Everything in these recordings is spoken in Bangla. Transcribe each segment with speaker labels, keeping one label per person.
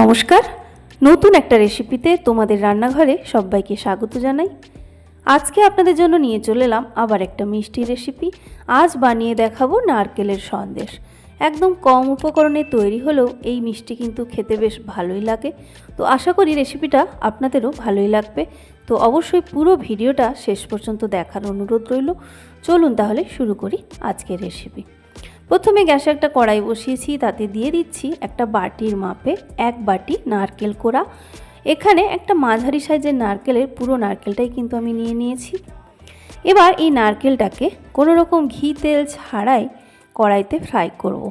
Speaker 1: নমস্কার। নতুন একটা রেসিপিতে তোমাদের রান্নাঘরে সবাইকে স্বাগত জানাই। আজকে আপনাদের জন্য নিয়ে চলে এলাম আবার একটা মিষ্টি রেসিপি। আজ বানিয়ে দেখাবো নারকেলের সন্দেশ। একদম কম উপকরণে তৈরি হলেও এই মিষ্টি কিন্তু খেতে বেশ ভালোই লাগে। তো আশা করি রেসিপিটা আপনাদেরও ভালোই লাগবে। তো অবশ্যই পুরো ভিডিওটা শেষ পর্যন্ত দেখার অনুরোধ রইল। চলুন তাহলে শুরু করি আজকের রেসিপি। প্রথমে গ্যাসে একটা কড়াই বসিয়েছি, তাতে দিয়ে দিচ্ছি একটা বাটির মাপে এক বাটি নারকেল কোড়া। এখানে একটা মাঝারি সাইজের নারকেলের পুরো নারকেলটাই কিন্তু আমি নিয়ে নিয়েছি। এবার এই নারকেলটাকে কোনো রকম ঘি, তেল ছাড়াই কড়াইতে ফ্রাই করব।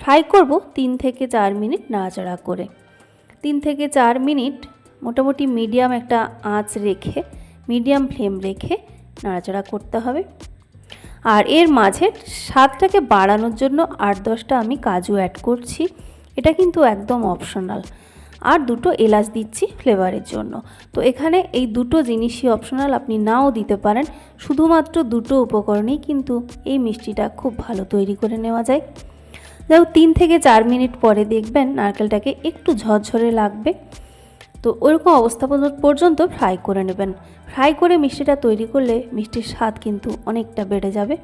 Speaker 1: ফ্রাই করব তিন থেকে চার মিনিট নাড়াচাড়া করে। তিন থেকে চার মিনিট মোটামুটি মিডিয়াম একটা আঁচ রেখে, মিডিয়াম ফ্লেম রেখে নাড়াচাড়া করতে হবে। আর এর মাঝে স্বাদটাকে বাড়ানোর জন্য আট দশটা আমি কাজু অ্যাড করছি। এটা কিন্তু একদম অপশনাল আর দুটো এলাচ দিচ্ছি ফ্লেভারের জন্য। তো এখানে এই দুটো জিনিসই অপশনাল আপনি নাও দিতে পারেন। শুধুমাত্র দুটো উপকরণেই কিন্তু এই মিষ্টিটা খুব ভালো তৈরি করে নেওয়া যায়। যাই তিন থেকে চার মিনিট পরে দেখবেন নারকেলটাকে একটু ঝরঝরে লাগবে। তো ওরকম অবস্থা পর্যন্ত ফ্রাই করে নেবেন। ফ্রাই করে মিষ্টিটা তৈরি করলে মিষ্টির স্বাদ কিন্তু অনেকটা বেড়ে যাবে।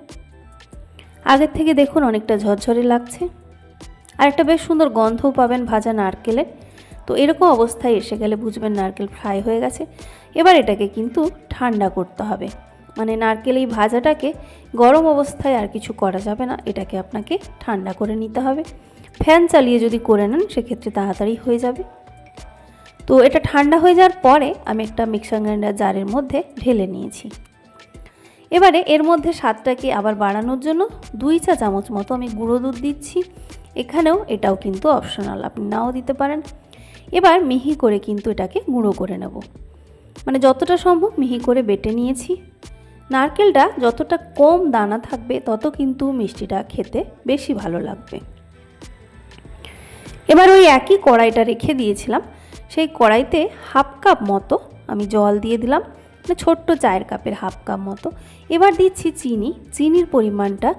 Speaker 1: আগের থেকে দেখুন অনেকটা ঝরঝরে লাগছে। আর একটা বেশ সুন্দর গন্ধও পাবেন ভাজা নারকেলের। তো এরকম অবস্থায় এসে গেলে বুঝবেন নারকেল ফ্রাই হয়ে গেছে। এবার এটাকে কিন্তু ঠান্ডা করতে হবে। মানে নারকেল এই ভাজাটাকে গরম অবস্থায় আর কিছু করা যাবে না। এটাকে আপনাকে ঠান্ডা করে নিতে হবে। ফ্যান চালিয়ে যদি করে নেন, সেক্ষেত্রে তাড়াতাড়ি হয়ে যাবে। তো এটা ঠান্ডা হয়ে যাওয়ার পরে আমি একটা মিক্সার গ্রাইন্ডার জারের মধ্যে ঢেলে নিয়েছি। এবারে এর মধ্যে স্বাদটাকে আবার বাড়ানোর জন্য দুই চা চামচ মতো আমি গুঁড়ো দুধ দিচ্ছি। এখানেও এটাও কিন্তু অপশনাল আপনি নাও দিতে পারেন। এবার মিহি করে কিন্তু এটাকে গুঁড়ো করে নেব। মানে যতটা সম্ভব মিহি করে বেটে নিয়েছি। নারকেলটা যতটা কম দানা থাকবে, তত কিন্তু মিষ্টিটা খেতে বেশি ভালো লাগবে। এবার ওই একই কড়াইটা রেখে দিয়েছিলাম। সেই কড়াইতে হাফ কাপ মতো আমি জল দিয়ে দিলাম মানে ছোট্ট চায়ের কাপের হাফ কাপ মতো। এবার দিচ্ছি চিনি। চিনির পরিমাণটা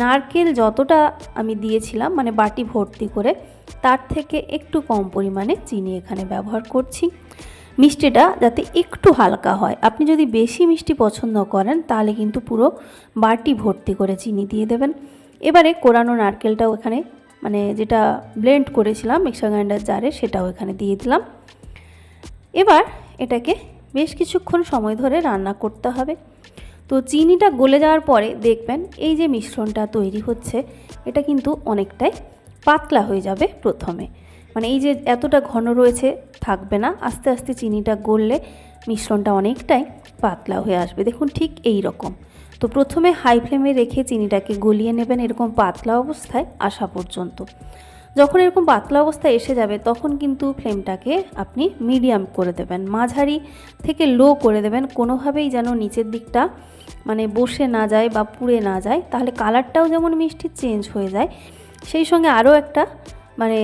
Speaker 1: নারকেল যতটা আমি দিয়েছিলাম মানে বাটি ভর্তি করে, তার থেকে একটু কম পরিমাণে চিনি এখানে ব্যবহার করছি। মিষ্টিটা যাতে একটু হালকা হয়। আপনি যদি বেশি মিষ্টি পছন্দ করেন, তাহলে কিন্তু পুরো বাটি ভর্তি করে চিনি দিয়ে দেবেন। এবারে কোরানো নারকেলটাও এখানে মানে যেটা ব্লেন্ড করেছিলাম মিক্সার গ্রাইন্ডার জারে সেটাও এখানে দিয়ে দিলাম। এবার এটাকে বেশ কিছুক্ষণ সময় ধরে রান্না করতে হবে। তো চিনিটা গলে যাওয়ার পরে দেখবেন এই যে মিশ্রণটা তৈরি হচ্ছে, এটা কিন্তু অনেকটাই পাতলা হয়ে যাবে প্রথমে। মানে এই যে এতটা ঘন রয়েছে, থাকবে না। আস্তে আস্তে চিনিটা গললে মিশ্রণটা অনেকটাই পাতলা হয়ে আসবে। দেখুন ঠিক এই রকম। তো প্রথমে হাই ফ্লেমে রেখে চিনিটাকে গলিয়ে নেবেন এরকম পাতলা অবস্থায় আসা পর্যন্ত। যখন এরকম পাতলা অবস্থায় এসে যাবে, তখন কিন্তু ফ্লেমটাকে আপনি মিডিয়াম করে দেবেন। মাঝারি থেকে লো করে দেবেন। কোনোভাবেই যেন নিচের দিকটা মানে বসে না যায় বা পুড়ে না যায়। তাহলে কালারটাও যেমন মিষ্টি চেঞ্জ হয়ে যায়, সেই সঙ্গে আরও একটা মানে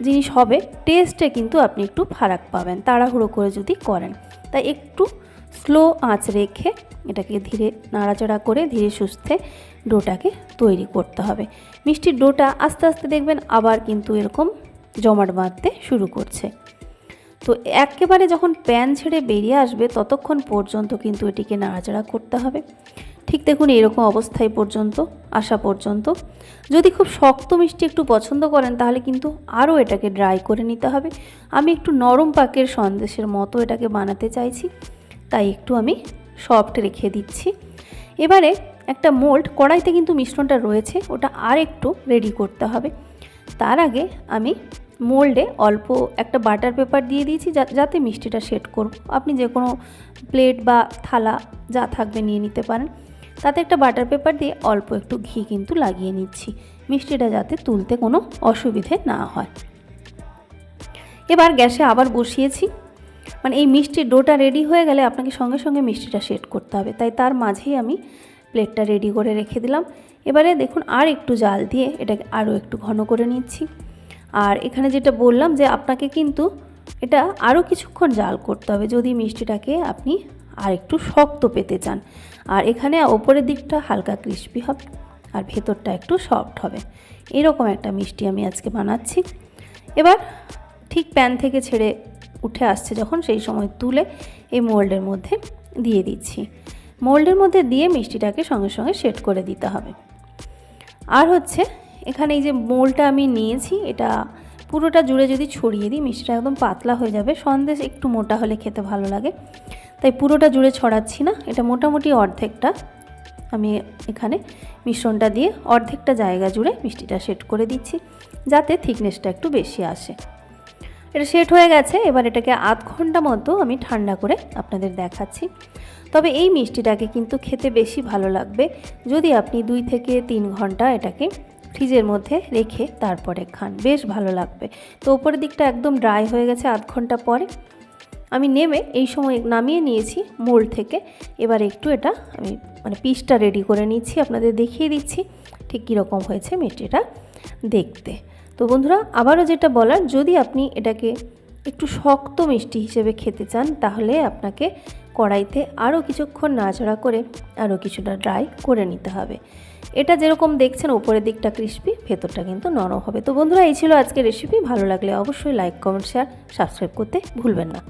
Speaker 1: জিনিস হবে টেস্টে কিন্তু আপনি একটু ফারাক পাবেন, তাড়াহুড়ো করে যদি করেন। তাই একটু স্লো আঁচ রেখে এটাকে ধীরে নাড়াচাড়া করে ধীরে সুস্থে ডোটাকে তৈরি করতে হবে। মিষ্টির ডোটা আস্তে আস্তে দেখবেন আবার কিন্তু এরকম জমাট বাঁধতে শুরু করছে। তো একেবারে যখন প্যান ছেড়ে বেরিয়ে আসবে ততক্ষণ পর্যন্ত কিন্তু এটিকে নাড়াচাড়া করতে হবে। ঠিক দেখুন এরকম অবস্থায় পর্যন্ত, আসা পর্যন্ত। যদি খুব শক্ত মিষ্টি একটু পছন্দ করেন তাহলে কিন্তু আরও এটাকে ড্রাই করে নিতে হবে। আমি একটু নরম পাকের সন্দেশের মতো এটাকে বানাতে চাইছি। তাই একটু আমি সফট রেখে দিচ্ছি। এবারে একটা মোল্ড, কড়াইতে কিন্তু মিশ্রণটা রয়েছে, ওটা আর একটু রেডি করতে হবে। তার আগে আমি মোল্ডে অল্প একটা বাটার পেপার দিয়ে দিয়েছি যাতে মিষ্টিটা সেট করব আপনি যে কোনো প্লেট বা থালা যা থাকবে নিয়ে নিতে পারেন। তাতে একটা বাটার পেপার দিয়ে অল্প একটু ঘি কিন্তু লাগিয়ে নিচ্ছি। মিষ্টিটা যাতে তুলতে কোনো অসুবিধে না হয়। এবার গ্যাসে আবার বসিয়েছি। মানে এই মিষ্টির ডোটা রেডি হয়ে গেলে আপনাকে সঙ্গে সঙ্গে মিষ্টিটা সেট করতে হবে। তাই তার মাঝেই আমি প্লেটটা রেডি করে রেখে দিলাম। এবারে দেখুন আর একটু জাল দিয়ে এটাকে আরও একটু ঘন করে নিচ্ছি। আর এখানে যেটা বললাম যে আপনাকে কিন্তু এটা আরও কিছুক্ষণ জাল করতে হবে যদি মিষ্টিটাকে আপনি আর একটু শক্ত পেতে চান। আর এখানে ওপরের দিকটা হালকা ক্রিস্পি হবে আর ভেতরটা একটু সফট হবে। এরকম একটা মিষ্টি আমি আজকে বানাচ্ছি। এবার ঠিক প্যান থেকে ছেড়ে উঠে আসছে যখন সেই সময় তুলে এই মোল্ডের মধ্যে দিয়ে দিচ্ছি। মোল্ডের মধ্যে দিয়ে মিষ্টিটাকে সঙ্গে সঙ্গে সেট করে দিতে হবে। আর হচ্ছে, এখানে এই যে মোলটা আমি নিয়েছি, এটা পুরোটা জুড়ে যদি ছড়িয়ে দিই, মিষ্টিটা একদম পাতলা হয়ে যাবে। সন্দেশ একটু মোটা হলে খেতে ভালো লাগে। তাই পুরোটা জুড়ে ছড়াচ্ছি না, এটা মোটামুটি অর্ধেকটা আমি এখানে মিশ্রণটা দিয়ে অর্ধেকটা জায়গা জুড়ে মিষ্টিটা সেট করে দিচ্ছি, যাতে থিকনেসটা একটু বেশি আসে। এটা সেট হয়ে গেছে, এবার এটাকে আধ ঘণ্টা মতো আমি ঠান্ডা করে আপনাদের দেখাচ্ছি। তবে এই মিষ্টিটাকে কিন্তু খেতে বেশি ভালো লাগবে যদি আপনি দুই থেকে তিন ঘণ্টা এটাকে ফ্রিজের মধ্যে রেখে তারপরে খান, বেশ ভালো লাগবে। তো ওপরের দিকটা একদম ড্রাই হয়ে গেছে আধ ঘণ্টা পরে। আমি নেমে এই সময় নামিয়ে নিয়েছি মোল্ড থেকে, এবার একটু এটা আমি মানে পিসটা রেডি করে নিচ্ছি, আপনাদের দেখিয়ে দিচ্ছি ঠিক কীরকম হয়েছে মিষ্টিটা দেখতে। তো বন্ধুরা, আবারও যেটা বলার, যদি আপনি এটাকে একটু শক্ত মিষ্টি হিসেবে খেতে চান, তাহলে আপনাকে কড়াইতে আরও কিছুক্ষণ নাড়াচাড়া করে আরও কিছুটা ড্রাই করে নিতে হবে। এটা যেরকম দেখছেন, ওপরের দিকটা ক্রিস্পি ভেতরটা কিন্তু নরম হবে। তো বন্ধুরা, এই ছিল আজকের রেসিপি ভালো লাগলে অবশ্যই লাইক কমেন্ট শেয়ার সাবস্ক্রাইব করতে ভুলবেন না।